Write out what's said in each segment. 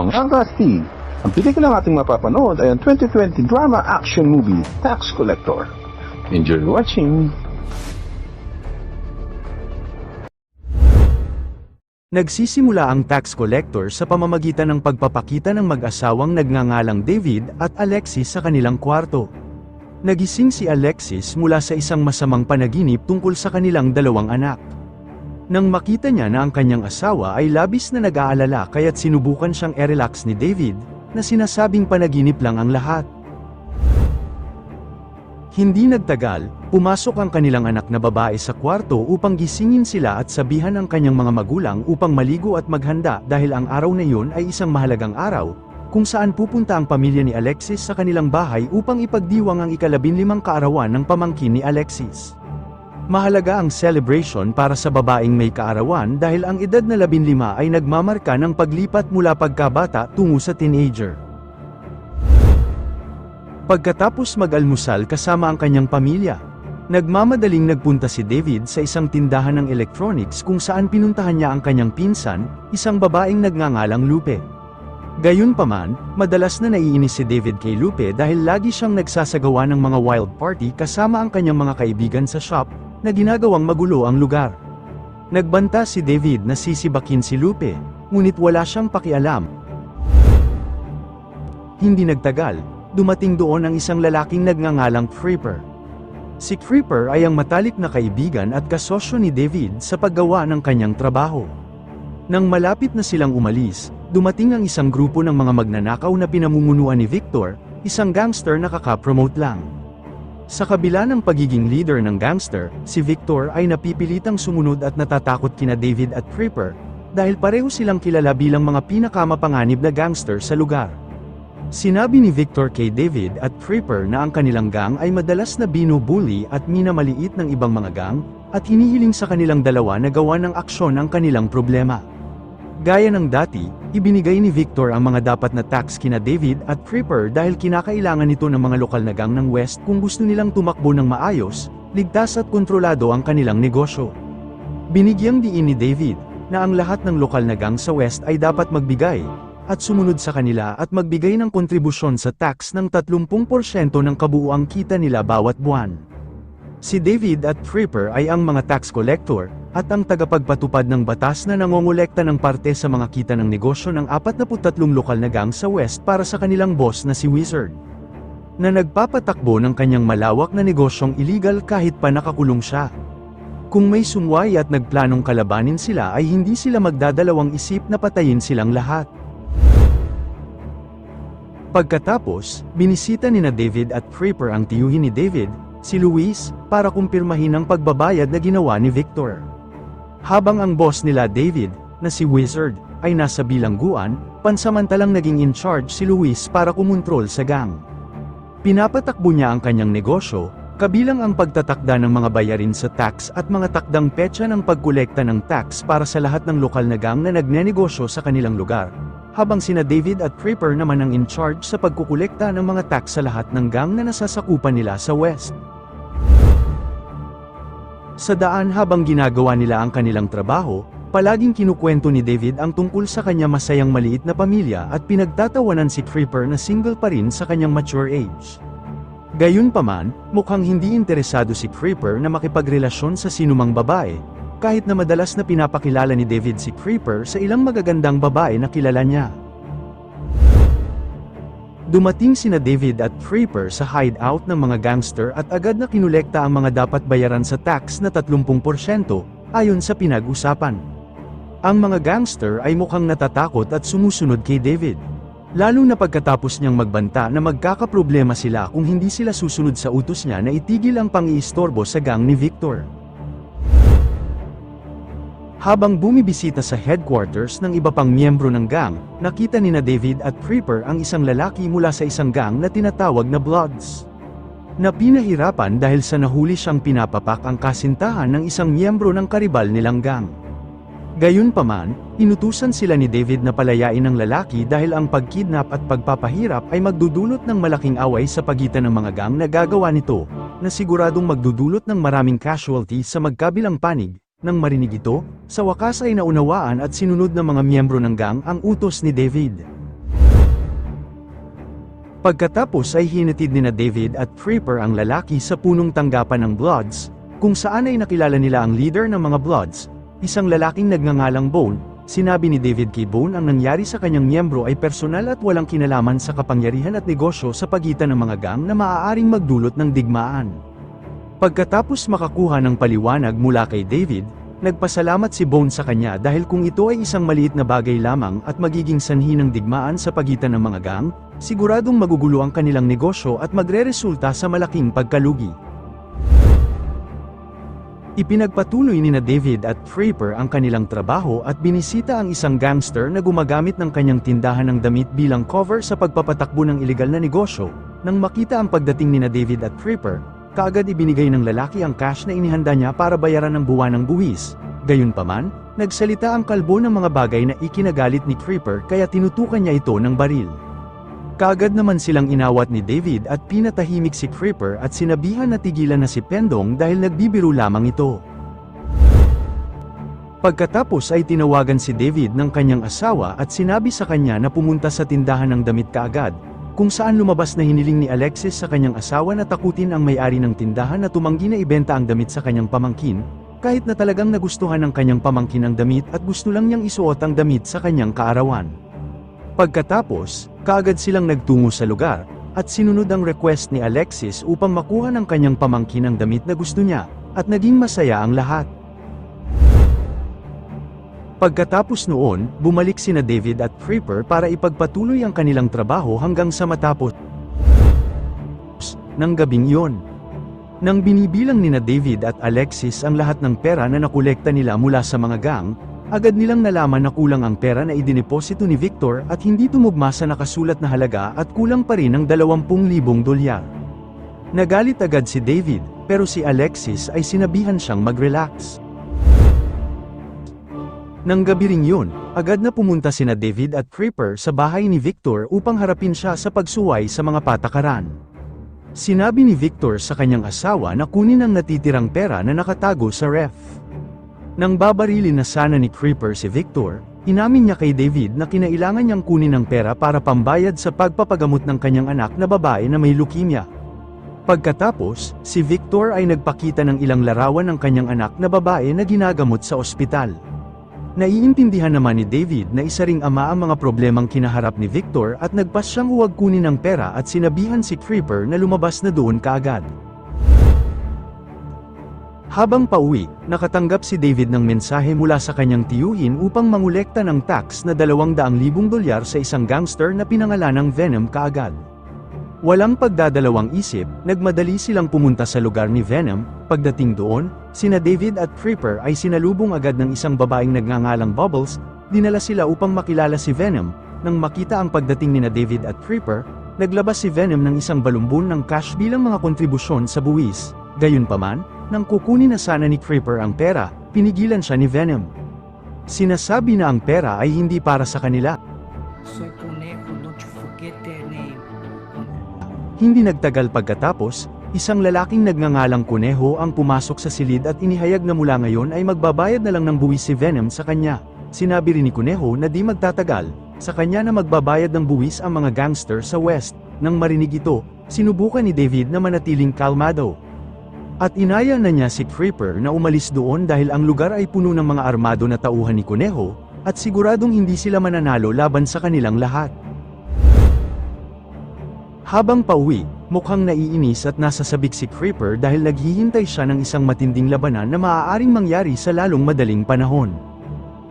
Mga kastig, ang pelikulang ating mapapanood ay ang 2020 drama action movie Tax Collector. Enjoy watching! Nagsisimula ang tax collector sa pamamagitan ng pagpapakita ng mag-asawang nagngangalang David at Alexis sa kanilang kwarto. Nagising si Alexis mula sa isang masamang panaginip tungkol sa kanilang dalawang anak. Nang makita niya na ang kanyang asawa ay labis na nag-aalala kaya't sinubukan siyang e-relax ni David, na sinasabing panaginip lang ang lahat. Hindi nagtagal, pumasok ang kanilang anak na babae sa kwarto upang gisingin sila at sabihan ang kanyang mga magulang upang maligo at maghanda dahil ang araw na iyon ay isang mahalagang araw, kung saan pupunta ang pamilya ni Alexis sa kanilang bahay upang ipagdiwang ang ikalabinlimang kaarawan ng pamangkin ni Alexis. Mahalaga ang celebration para sa babaeng may kaarawan dahil ang edad na labinlima ay nagmamarka ng paglipat mula pagkabata tungo sa teenager. Pagkatapos mag-almusal kasama ang kanyang pamilya, nagmamadaling nagpunta si David sa isang tindahan ng electronics kung saan pinuntahan niya ang kanyang pinsan, isang babaeng nagngangalang Lupe. Gayunpaman, madalas na naiinis si David kay Lupe dahil lagi siyang nagsasagawa ng mga wild party kasama ang kanyang mga kaibigan sa shop, na ginagawang magulo ang lugar. Nagbanta si David na sisibakin si Lupe, ngunit wala siyang pakialam. Hindi nagtagal, dumating doon ang isang lalaking nagngangalang Creeper. Si Creeper ay ang matalik na kaibigan at kasosyo ni David sa paggawa ng kanyang trabaho. Nang malapit na silang umalis, dumating ang isang grupo ng mga magnanakaw na pinamumunuan ni Victor, isang gangster na kakapromote lang. Sa kabila ng pagiging leader ng gangster, si Victor ay napipilitang sumunod at natatakot kina David at Creeper, dahil pareho silang kilala bilang mga pinakamapanganib na gangster sa lugar. Sinabi ni Victor kay David at Creeper na ang kanilang gang ay madalas na binubuli at minamaliit ng ibang mga gang, at hinihiling sa kanilang dalawa na gawa ng aksyon ang kanilang problema. Gaya ng dati, ibinigay ni Victor ang mga dapat na tax kina David at Creeper dahil kinakailangan nito ng mga lokal na gang ng West kung gusto nilang tumakbo ng maayos, ligtas at kontrolado ang kanilang negosyo. Binigyang diin ni David, na ang lahat ng lokal na gang sa West ay dapat magbigay, at sumunod sa kanila at magbigay ng kontribusyon sa tax ng 30% ng kabuuang kita nila bawat buwan. Si David at Creeper ay ang mga tax collector, at ang tagapagpatupad ng batas na nangongolekta ng parte sa mga kita ng negosyo ng 43 lokal na gang sa West para sa kanilang boss na si Wizard. Na nagpapatakbo ng kanyang malawak na negosyong illegal kahit pa nakakulong siya. Kung may sumway at nagplanong kalabanin sila ay hindi sila magdadalawang isip na patayin silang lahat. Pagkatapos, binisita ni na David at Creeper ang tiyuhin ni David, si Luis, para kumpirmahin ang pagbabayad na ginawa ni Victor. Habang ang boss nila David, na si Wizard, ay nasa bilangguan, pansamantalang naging in charge si Luis para kumontrol sa gang. Pinapatakbo niya ang kanyang negosyo, kabilang ang pagtatakda ng mga bayarin sa tax at mga takdang petsa ng pagkolekta ng tax para sa lahat ng lokal na gang na nagnenegosyo sa kanilang lugar. Habang sina David at Creeper naman ang in charge sa pagkukolekta ng mga tax sa lahat ng gang na nasasakupan nila sa West. Sa daan habang ginagawa nila ang kanilang trabaho, palaging kinukwento ni David ang tungkol sa kanya masayang maliit na pamilya at pinagtatawanan si Creeper na single pa rin sa kanyang mature age. Gayunpaman, mukhang hindi interesado si Creeper na makipagrelasyon sa sinumang babae, kahit na madalas na pinapakilala ni David si Creeper sa ilang magagandang babae na kilala niya. Dumating sina David at Creeper sa hideout ng mga gangster at agad na kinulekta ang mga dapat bayaran sa tax na 30% ayon sa pinag-usapan. Ang mga gangster ay mukhang natatakot at sumusunod kay David. Lalo na pagkatapos niyang magbanta na magkakaproblema sila kung hindi sila susunod sa utos niya na itigil ang pang-iistorbo sa gang ni Victor. Habang bumibisita sa headquarters ng iba pang miyembro ng gang, nakita ni na David at Creeper ang isang lalaki mula sa isang gang na tinatawag na Bloods. Na pinahirapan dahil sa nahuli siyang pinapapak ang kasintahan ng isang miyembro ng karibal nilang gang. Gayunpaman, inutusan sila ni David na palayain ang lalaki dahil ang pagkidnap at pagpapahirap ay magdudulot ng malaking away sa pagitan ng mga gang na gagawa nito, na siguradong magdudulot ng maraming casualty sa magkabilang panig, nang marinig ito, sa wakas ay naunawaan at sinunod ng mga miyembro ng gang ang utos ni David. Pagkatapos ay hinatid ni na David at Creeper ang lalaki sa punong tanggapan ng Bloods, kung saan ay nakilala nila ang leader ng mga Bloods, isang lalaking nagngangalang Bone, sinabi ni David kay Bone ang nangyari sa kanyang miyembro ay personal at walang kinalaman sa kapangyarihan at negosyo sa pagitan ng mga gang na maaaring magdulot ng digmaan. Pagkatapos makakuha ng paliwanag mula kay David, nagpasalamat si Bone sa kanya dahil kung ito ay isang maliit na bagay lamang at magiging sanhi ng digmaan sa pagitan ng mga gang, siguradong magugulo ang kanilang negosyo at magreresulta sa malaking pagkalugi. Ipinagpatuloy ni na David at Fraper ang kanilang trabaho at binisita ang isang gangster na gumagamit ng kanyang tindahan ng damit bilang cover sa pagpapatakbo ng ilegal na negosyo. Nang makita ang pagdating ni na David at Fraper, kaagad ibinigay ng lalaki ang cash na inihanda niya para bayaran ng buwan ng buwis. Gayunpaman, nagsalita ang kalbo ng mga bagay na ikinagalit ni Creeper kaya tinutukan niya ito ng baril. Kaagad naman silang inawat ni David at pinatahimik si Creeper at sinabihan na tigilan na si Pendong dahil nagbibiro lamang ito. Pagkatapos ay tinawagan si David ng kanyang asawa at sinabi sa kanya na pumunta sa tindahan ng damit kaagad, kung saan lumabas na hiniling ni Alexis sa kanyang asawa na takutin ang may-ari ng tindahan na tumanggi na ibenta ang damit sa kanyang pamangkin, kahit na talagang nagustuhan ng kanyang pamangkin ang damit at gusto lang niyang isuot ang damit sa kanyang kaarawan. Pagkatapos, kaagad silang nagtungo sa lugar, at sinunod ang request ni Alexis upang makuha ng kanyang pamangkin ang damit na gusto niya, at naging masaya ang lahat. Pagkatapos noon, bumalik sina David at Creeper para ipagpatuloy ang kanilang trabaho hanggang sa matapos ng gabing iyon. Nang binibilang nina David at Alexis ang lahat ng pera na nakolekta nila mula sa mga gang, agad nilang nalaman na kulang ang pera na idineposito ni Victor at hindi tumugma sa nakasulat na halaga at kulang pa rin ang 20,000 dolyar. Nagalit agad si David, pero si Alexis ay sinabihan siyang mag-relax. Nang gabi ring yun, agad na pumunta sina David at Creeper sa bahay ni Victor upang harapin siya sa pagsuway sa mga patakaran. Sinabi ni Victor sa kanyang asawa na kunin ang natitirang pera na nakatago sa ref. Nang babarilin na sana ni Creeper si Victor, inamin niya kay David na kinailangan niyang kunin ang pera para pambayad sa pagpapagamot ng kanyang anak na babae na may leukemia. Pagkatapos, si Victor ay nagpakita ng ilang larawan ng kanyang anak na babae na ginagamot sa ospital. Naiintindihan naman ni David na isa ring ama ang mga problemang kinaharap ni Victor at nagpas siyang huwag kunin ang pera at sinabihan si Creeper na lumabas na doon kaagad. Habang pauwi, nakatanggap si David ng mensahe mula sa kanyang tiyuhin upang mangulekta ng tax na 200,000 dolyar sa isang gangster na pinangalanang Venom kaagad. Walang pagdadalawang isip, nagmadali silang pumunta sa lugar ni Venom, pagdating doon, sina David at Creeper ay sinalubong agad ng isang babaeng nagngangalang Bubbles, dinala sila upang makilala si Venom, nang makita ang pagdating ni na David at Creeper, naglabas si Venom ng isang balumbon ng cash bilang mga kontribusyon sa buwis, gayunpaman, nang kukunin na sana ni Creeper ang pera, pinigilan siya ni Venom. Sinasabi na ang pera ay hindi para sa kanila, Soy Hindi nagtagal pagkatapos, isang lalaking nagngangalang kuneho ang pumasok sa silid at inihayag na mula ngayon ay magbabayad na lang ng buwis si Venom sa kanya. Sinabi rin ni Kuneho na di magtatagal, sa kanya na magbabayad ng buwis ang mga gangster sa West. Nang marinig ito, sinubukan ni David na manatiling kalmado. At inaya na niya si Creeper na umalis doon dahil ang lugar ay puno ng mga armado na tauhan ni Kuneho, at siguradong hindi sila mananalo laban sa kanilang lahat. Habang pauwi, mukhang naiinis at nasasabik si Creeper dahil naghihintay siya ng isang matinding labanan na maaaring mangyari sa lalong madaling panahon.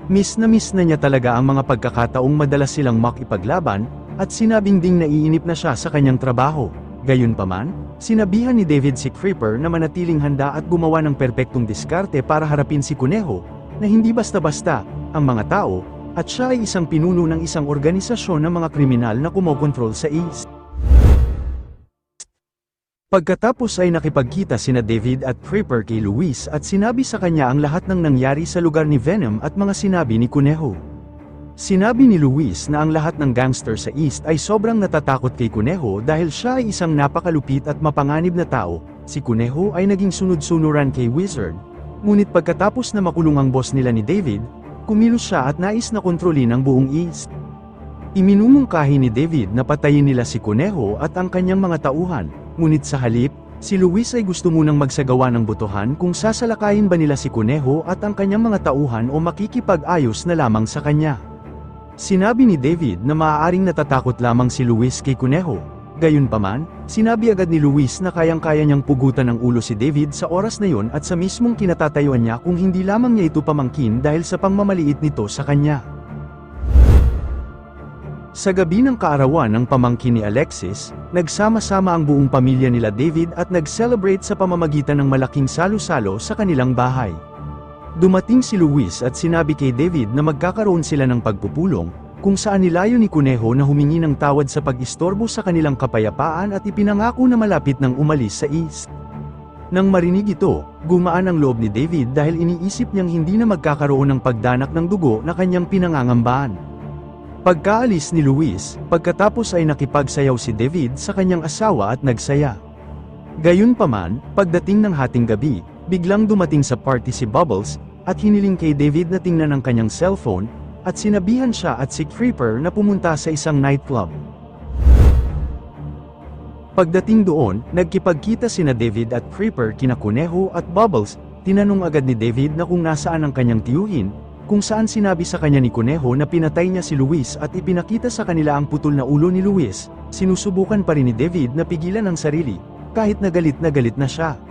Miss na miss na niya talaga ang mga pagkakataong madalas silang makipaglaban, at sinabing ding naiinip na siya sa kanyang trabaho. Gayunpaman, sinabihan ni David si Creeper na manatiling handa at gumawa ng perpektong diskarte para harapin si Kuneho, na hindi basta-basta, ang mga tao, at siya ay isang pinuno ng isang organisasyon ng mga kriminal na kumokontrol sa East. Pagkatapos ay nakipagkita sina David at Creeper kay Luis at sinabi sa kanya ang lahat ng nangyari sa lugar ni Venom at mga sinabi ni Kuneho. Sinabi ni Luis na ang lahat ng gangster sa East ay sobrang natatakot kay Kuneho dahil siya ay isang napakalupit at mapanganib na tao, si Kuneho ay naging sunod-sunuran kay Wizard, ngunit pagkatapos na makulong ang boss nila ni David, kumilos siya at nais na kontrolin ang buong East. Iminumungkahi ni David na patayin nila si Kuneho at ang kanyang mga tauhan, ngunit sa halip, si Luis ay gusto munang magsagawa ng botohan kung sasalakayin ba nila si Kuneho at ang kanyang mga tauhan o makikipag-ayos na lamang sa kanya. Sinabi ni David na maaaring natatakot lamang si Luis kay Kuneho. Gayunpaman, sinabi agad ni Luis na kayang-kaya niyang pugutan ng ulo si David sa oras na yon at sa mismong kinatatayuan niya kung hindi lamang niya ito pamangkin dahil sa pangmamaliit nito sa kanya. Sa gabi ng kaarawan ng pamangkin ni Alexis, nagsama-sama ang buong pamilya nila David at nag-celebrate sa pamamagitan ng malaking salo-salo sa kanilang bahay. Dumating si Luis at sinabi kay David na magkakaroon sila ng pagpupulong, kung saan nilayo ni Kuneho na humingi ng tawad sa pag-istorbo sa kanilang kapayapaan at ipinangako na malapit ng umalis sa East. Nang marinig ito, gumaan ang loob ni David dahil iniisip niyang hindi na magkakaroon ng pagdanak ng dugo na kanyang pinangangambaan. Pagkaalis ni Luis, pagkatapos ay nakipagsayaw si David sa kanyang asawa at nagsaya. Gayunpaman, pagdating ng hating gabi, biglang dumating sa party si Bubbles, at hiniling kay David na tingnan ang kanyang cellphone, at sinabihan siya at si Creeper na pumunta sa isang nightclub. Pagdating doon, nagkipagkita sina David at Creeper kina Kuneho at Bubbles, tinanong agad ni David na kung nasaan ang kanyang tiyuhin, kung saan sinabi sa kanya ni Kuneho na pinatay niya si Luis at ipinakita sa kanila ang putol na ulo ni Luis, sinusubukan pa rin ni David na pigilan ang sarili, kahit na galit na galit na siya.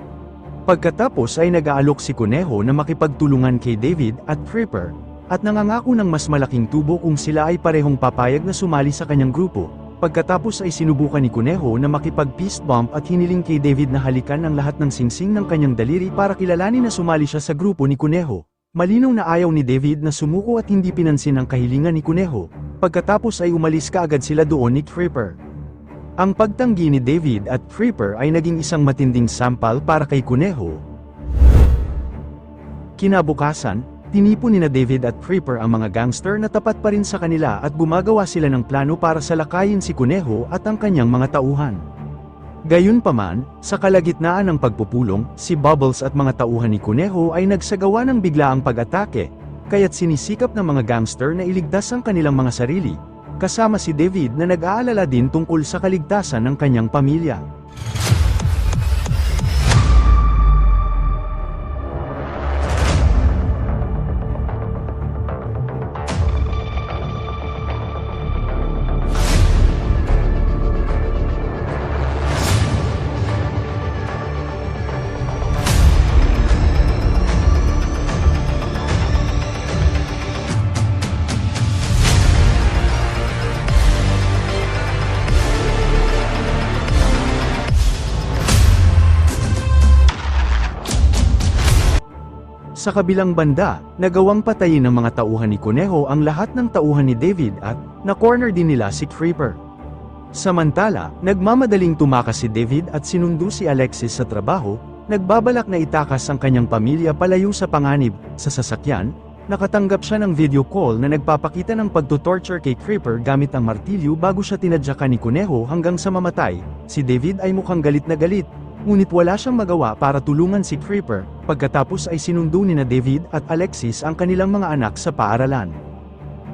Pagkatapos ay nag-aalok si Kuneho na makipagtulungan kay David at Creeper, at nangangako ng mas malaking tubo kung sila ay parehong papayag na sumali sa kanyang grupo. Pagkatapos ay sinubukan ni Kuneho na makipag-fist bump at hiniling kay David na halikan ang lahat ng singsing ng kanyang daliri para kilalanin na sumali siya sa grupo ni Kuneho. Malinaw na ayaw ni David na sumuko at hindi pinansin ang kahilingan ni Kuneho. Pagkatapos ay umalis kaagad sila doon ni Creeper. Ang pagtanggi ni David at Creeper ay naging isang matinding sampal para kay Kuneho. Kinabukasan, tinipon ni na David at Creeper ang mga gangster na tapat pa rin sa kanila at gumagawa sila ng plano para salakayin si Kuneho at ang kanyang mga tauhan. Gayunpaman, sa kalagitnaan ng pagpupulong, si Bubbles at mga tauhan ni Kuneho ay nagsagawa ng biglaang pag-atake, kaya't sinisikap ng mga gangster na iligtas ang kanilang mga sarili, kasama si David na nag-aalala din tungkol sa kaligtasan ng kanyang pamilya. Sa kabilang banda, nagawang patayin ng mga tauhan ni Kuneho ang lahat ng tauhan ni David at na-corner din nila si Creeper. Samantala, nagmamadaling tumakas si David at sinundo si Alexis sa trabaho, nagbabalak na itakas ang kanyang pamilya palayo sa panganib, sa sasakyan, nakatanggap siya ng video call na nagpapakita ng pagtutorture kay Creeper gamit ang martilyo bago siya tinadyakan ni Kuneho hanggang sa mamatay, si David ay mukhang galit na galit, Ngunit wala siyang magawa para tulungan si Creeper, pagkatapos ay sinundo ni na David at Alexis ang kanilang mga anak sa paaralan.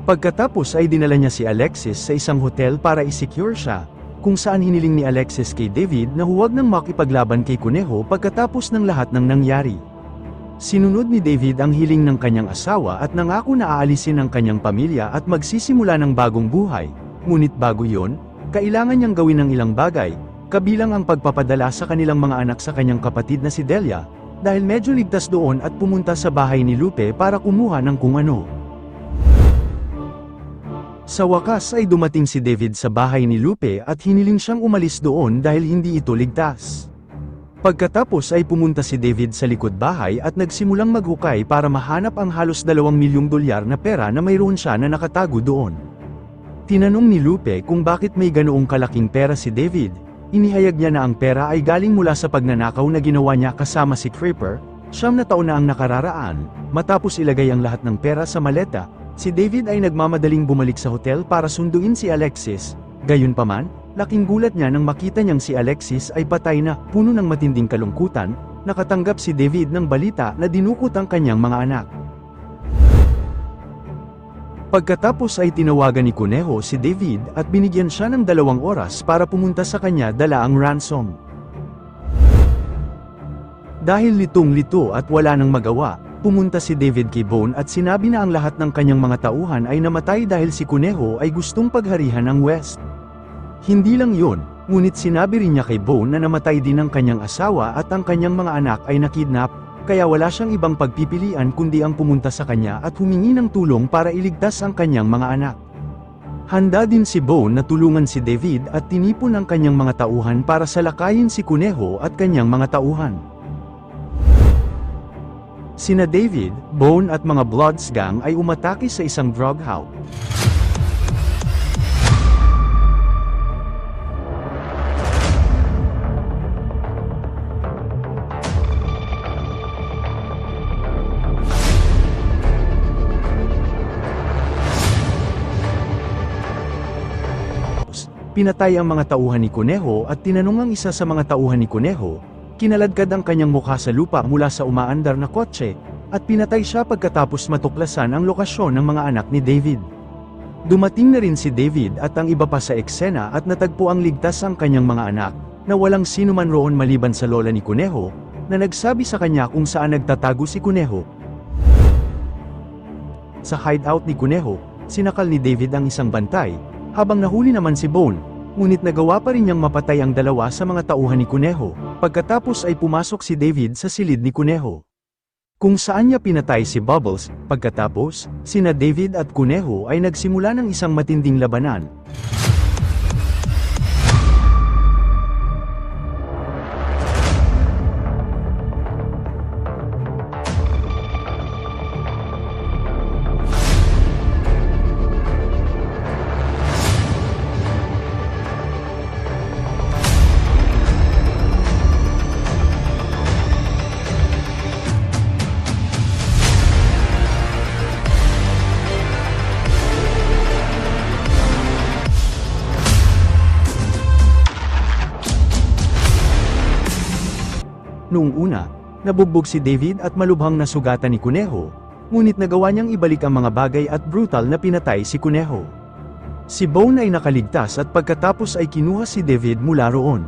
Pagkatapos ay dinala niya si Alexis sa isang hotel para i-secure siya, kung saan hiniling ni Alexis kay David na huwag nang makipaglaban kay Kuneho pagkatapos ng lahat ng nangyari. Sinunod ni David ang hiling ng kanyang asawa at nangako na aalisin ang kanyang pamilya at magsisimula ng bagong buhay, ngunit bago yon, kailangan niyang gawin ng ilang bagay, kabilang ang pagpapadala sa kanilang mga anak sa kanyang kapatid na si Delia, dahil medyo ligtas doon at pumunta sa bahay ni Lupe para kumuha ng kung ano. Sa wakas ay dumating si David sa bahay ni Lupe at hiniling siyang umalis doon dahil hindi ito ligtas. Pagkatapos ay pumunta si David sa likod bahay at nagsimulang maghukay para mahanap ang halos dalawang milyong dolyar na pera na mayroon siya na nakatago doon. Tinanong ni Lupe kung bakit may ganoong kalaking pera si David, Inihayag niya na ang pera ay galing mula sa pagnanakaw na ginawa niya kasama si Creeper, siyam na taon na ang nakararaan, matapos ilagay ang lahat ng pera sa maleta, si David ay nagmamadaling bumalik sa hotel para sunduin si Alexis, gayunpaman, laking gulat niya nang makita niyang si Alexis ay patay na, puno ng matinding kalungkutan, nakatanggap si David ng balita na dinukot ang kanyang mga anak. Pagkatapos ay tinawagan ni Kuneho si David at binigyan siya ng dalawang oras para pumunta sa kanya dala ang ransom. Dahil litong-lito at wala nang magawa, pumunta si David kay Bone at sinabi na ang lahat ng kanyang mga tauhan ay namatay dahil si Kuneho ay gustong pagharihan ng West. Hindi lang yun, ngunit sinabi rin niya kay Bone na namatay din ang kanyang asawa at ang kanyang mga anak ay nakidnap, kaya wala siyang ibang pagpipilian kundi ang pumunta sa kanya at humingi ng tulong para iligtas ang kanyang mga anak. Handa din si Bone na tulungan si David at tinipon ang kanyang mga tauhan para salakayin si Kuneho at kanyang mga tauhan. Sina David, Bone at mga Bloods gang ay umatake sa isang drug house. Pinatay ang mga tauhan ni Kuneho at tinanong ang isa sa mga tauhan ni Kuneho, kinaladkad ang kanyang mukha sa lupa mula sa umaandar na kotse, at pinatay siya pagkatapos matuklasan ang lokasyon ng mga anak ni David. Dumating na rin si David at ang iba pa sa eksena at natagpo ang ligtas ang kanyang mga anak, na walang sino man roon maliban sa lola ni Kuneho, na nagsabi sa kanya kung saan nagtatago si Kuneho. Sa hideout ni Kuneho, sinakal ni David ang isang bantay, habang nahuli naman si Bone, ngunit nagawa pa rin niyang mapatay ang dalawa sa mga tauhan ni Kuneho, pagkatapos ay pumasok si David sa silid ni Kuneho. Kung saan niya pinatay si Bubbles, pagkatapos, sina David at Kuneho ay nagsimula ng isang matinding labanan. Noong una, nabugbog si David at malubhang nasugatan ni Kuneho, ngunit nagawa niyang ibalik ang mga bagay at brutal na pinatay si Kuneho. Si Bone ay nakaligtas at pagkatapos ay kinuha si David mula roon.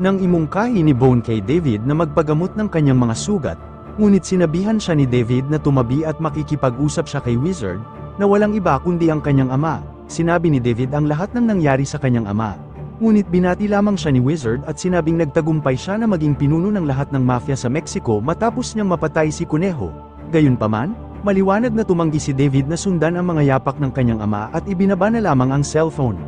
Nang imungkahi ni Bone kay David na magpagamot ng kanyang mga sugat, ngunit sinabihan siya ni David na tumabi at makikipag-usap siya kay Wizard, na walang iba kundi ang kanyang ama. Sinabi ni David ang lahat ng nangyari sa kanyang ama. Ngunit binati lamang siya ni Wizard at sinabing nagtagumpay siya na maging pinuno ng lahat ng mafia sa Mexico matapos niyang mapatay si Kuneho. Gayunpaman, maliwanag na tumanggi si David na sundan ang mga yapak ng kanyang ama at ibinaba na lamang ang cellphone.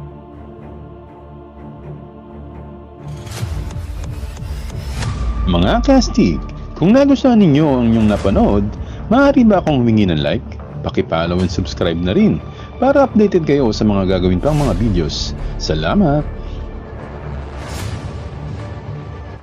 Mga kastig, kung nagustuhan ninyo ang inyong napanood, maaari ba akong humingi ng like? Pakipollow and subscribe na rin para updated kayo sa mga gagawin pang mga videos. Salamat!